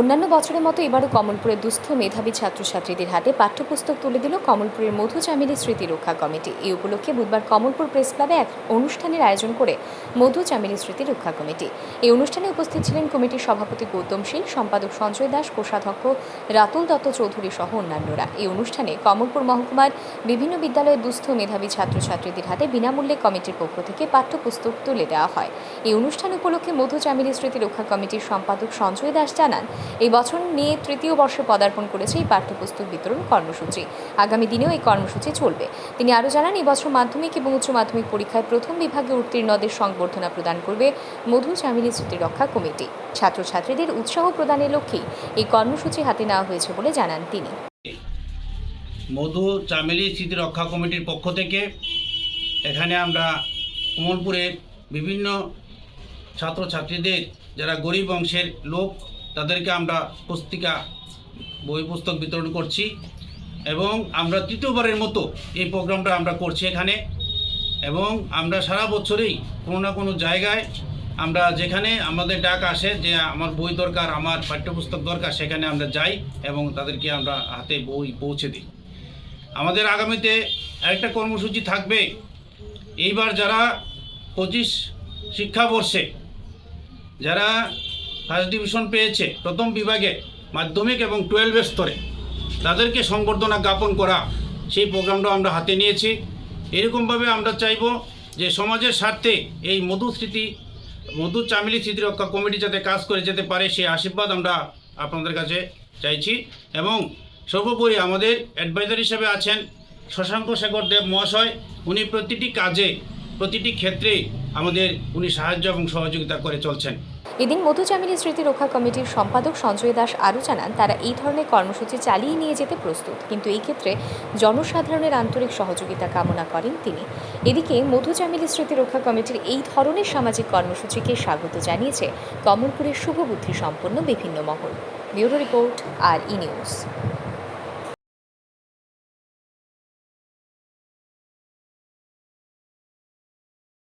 অন্যান্য বছরের মতো এবারও কমলপুরের দুস্থ মেধাবী ছাত্রছাত্রীদের হাতে পাঠ্যপুস্তক তুলে দিল কমলপুরের মধু চামেলি স্মৃতি রক্ষা কমিটি। এই উপলক্ষে বুধবার কমলপুর প্রেস ক্লাবে এক অনুষ্ঠানের আয়োজন করে মধু চামেলি স্মৃতি রক্ষা কমিটি। এই অনুষ্ঠানে উপস্থিত ছিলেন কমিটির সভাপতি গৌতম শীল সম্পাদক সঞ্জয় দাস, কোষাধ্যক্ষ রাতুল দত্ত চৌধুরী সহ অন্যান্যরা। এই অনুষ্ঠানে কমলপুর মহকুমার বিভিন্ন বিদ্যালয়ের দুস্থ মেধাবী ছাত্রছাত্রীদের হাতে বিনামূল্যে কমিটির পক্ষ থেকে পাঠ্যপুস্তক তুলে দেওয়া হয়। এই অনুষ্ঠান উপলক্ষে মধু চামেলি স্মৃতি রক্ষা কমিটির সম্পাদক সঞ্জয় দাস জানান এই বছর নিয়ে তৃতীয় বর্ষে পদার্পণ করেছে এই পাঠ্যপুস্তক বিতরণ কর্মসূচি। আগামী দিনেও এই কর্মসূচি চলবে। তিনি আরও জানান, এই বছর মাধ্যমিক এবং উচ্চ মাধ্যমিক পরীক্ষায় প্রথম বিভাগে উত্তীর্ণদের সংবর্ধনা প্রদান করবে মধু চামিলি স্মৃতি রক্ষা কমিটি। ছাত্রছাত্রীদের উৎসাহ প্রদানের লক্ষ্যেই এই কর্মসূচি হাতে নেওয়া হয়েছে বলে জানান তিনি। মধু চামেলি স্মৃতি রক্ষা কমিটির পক্ষ থেকে এখানে আমরা কমলপুরের বিভিন্ন ছাত্রছাত্রীদের, যারা গরিব অংশের লোক তাদেরকে আমরা পুস্তিকা, বই পুস্তক বিতরণ করছি এবং আমরা তৃতীয়বারের মতো এই প্রোগ্রামটা আমরা করছি এখানে এবং আমরা সারা বছরেই কোনো না কোনো জায়গায় আমরা যেখানে আমাদের ডাক আসে যে আমার বই দরকার, আমার পাঠ্যপুস্তক দরকার, সেখানে আমরা যাই এবং তাদেরকে আমরা হাতে বই পৌঁছে দিই। আমাদের আগামীতে আরেকটা কর্মসূচি থাকবে। এইবার যারা পঁচিশ শিক্ষাবর্ষে, যারা ফার্স্ট ডিভিশন পেয়েছে প্রথম বিভাগে মাধ্যমিক এবং টুয়েলভের স্তরে। তাদেরকে সংবর্ধনা জ্ঞাপন করা, সেই প্রোগ্রামটা আমরা হাতে নিয়েছি। এরকমভাবে আমরা চাইব যে সমাজের স্বার্থে এই মধু স্মৃতি, মধু চামিলি স্মৃতি রক্ষা কমিটি যাতে কাজ করে যেতে পারে, সেই আশীর্বাদ আমরা আপনাদের কাছে চাইছি। এবং সর্বোপরি আমাদের অ্যাডভাইজার হিসেবে আছেন শশাঙ্ক শেখর দেব মহাশয়। উনি প্রতিটি কাজে প্রতিটি ক্ষেত্রে আমাদের উনি সাহায্য এবং সহযোগিতা করে চলছেন। এদিন মধু চামিলি স্মৃতি রক্ষা কমিটির সম্পাদক সঞ্জয় দাস আরও জানান, তারা এই ধরনের কর্মসূচি চালিয়ে নিয়ে যেতে প্রস্তুত। কিন্তু এই ক্ষেত্রে জনসাধারণের আন্তরিক সহযোগিতা কামনা করেন তিনি। এদিকে মধু চামিলি স্মৃতি রক্ষা কমিটির এই ধরনের সামাজিক কর্মসূচিকে স্বাগত জানিয়েছে কমলপুরের শুভবুদ্ধি সম্পন্ন বিভিন্ন মহল। ব্যুরো রিপোর্ট, আর ই নিউজ।